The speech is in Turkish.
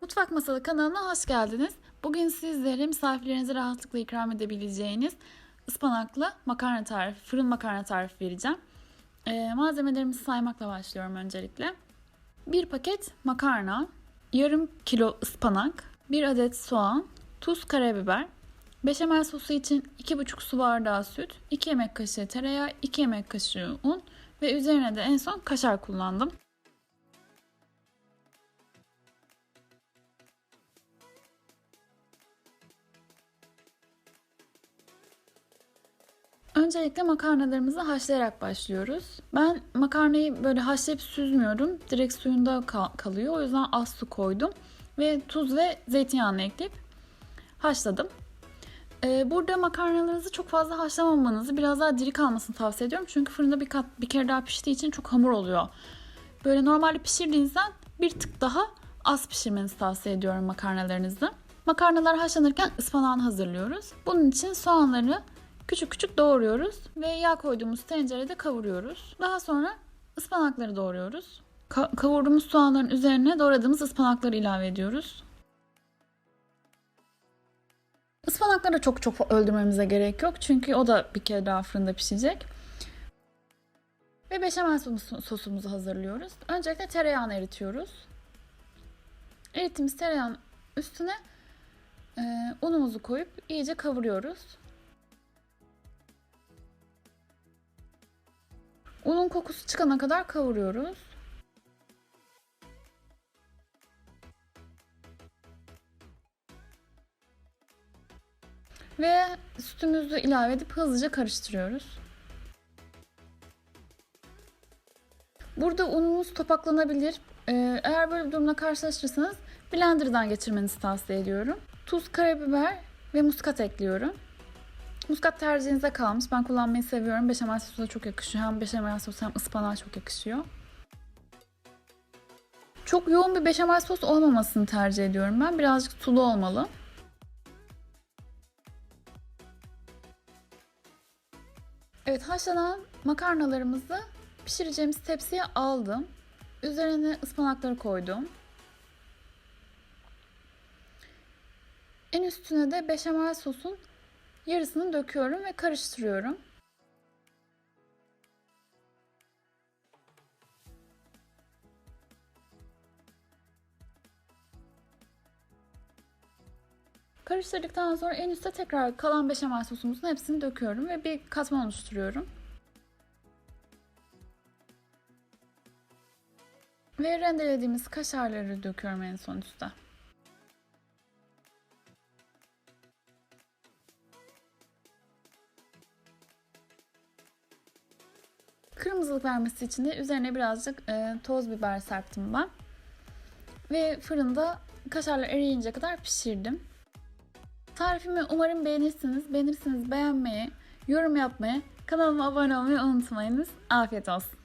Mutfak Masalı kanalına hoş geldiniz. Bugün sizlere misafirlerinize rahatlıkla ikram edebileceğiniz ıspanaklı makarna tarifi, fırın makarna tarifi vereceğim. Ee, malzemelerimizi saymakla başlıyorum öncelikle. Bir paket makarna, yarım kilo ıspanak, bir adet soğan, tuz, karabiber, beşamel sosu için 2,5 su bardağı süt, 2 yemek kaşığı tereyağı, 2 yemek kaşığı un ve üzerine de en son kaşar kullandım. Öncelikle makarnalarımızı haşlayarak başlıyoruz. Ben makarnayı böyle haşlayıp süzmüyorum. Direkt suyunda kal- kalıyor. O yüzden az su koydum. Ve tuz ve zeytinyağını ekleyip haşladım. Ee, burada makarnalarınızı çok fazla haşlamamanızı, biraz daha diri kalmasını tavsiye ediyorum. Çünkü fırında bir, kat, bir kere daha piştiği için çok hamur oluyor. Böyle normalde pişirdiğinizden bir tık daha az pişirmenizi tavsiye ediyorum makarnalarınızı. Makarnalar haşlanırken ıspanağını hazırlıyoruz. Bunun için soğanları küçük küçük doğruyoruz ve yağ koyduğumuz tencerede kavuruyoruz. Daha sonra ıspanakları doğruyoruz. Ka- kavurduğumuz soğanların üzerine doğradığımız ıspanakları ilave ediyoruz. Ispanakları çok çok öldürmemize gerek yok çünkü o da bir kere daha fırında pişecek. Ve beşamel sos- sosumuzu hazırlıyoruz. Öncelikle tereyağını eritiyoruz. Erittiğimiz tereyağın üstüne e, unumuzu koyup iyice kavuruyoruz. Unun kokusu çıkana kadar kavuruyoruz. Ve sütümüzü ilave edip hızlıca karıştırıyoruz. Burada unumuz topaklanabilir. Ee, Eğer böyle bir durumla karşılaşırsanız blenderdan geçirmenizi tavsiye ediyorum. Tuz, karabiber ve muskat ekliyorum. Muskat tercihinize kalmış. Ben kullanmayı seviyorum. Beşamel sosu da çok yakışıyor. Hem beşamel sos hem ıspanağa çok yakışıyor. Çok yoğun bir beşamel sos olmamasını tercih ediyorum ben. Birazcık sulu olmalı. Evet haşlanan makarnalarımızı pişireceğimiz tepsiye aldım. Üzerine ıspanakları koydum. En üstüne de beşamel sosun yarısını döküyorum ve karıştırıyorum. Karıştırdıktan sonra en üste tekrar kalan beşamel sosumuzun hepsini döküyorum ve bir katman oluşturuyorum. Ve rendelediğimiz kaşarları döküyorum en son üste. Kırmızılık vermesi için de üzerine birazcık e, toz biber serptim ben. Ve fırında kaşarlar eriyince kadar pişirdim. Tarifimi umarım beğenirsiniz. Beğenirseniz beğenmeyi, yorum yapmayı, kanalıma abone olmayı unutmayınız. Afiyet olsun.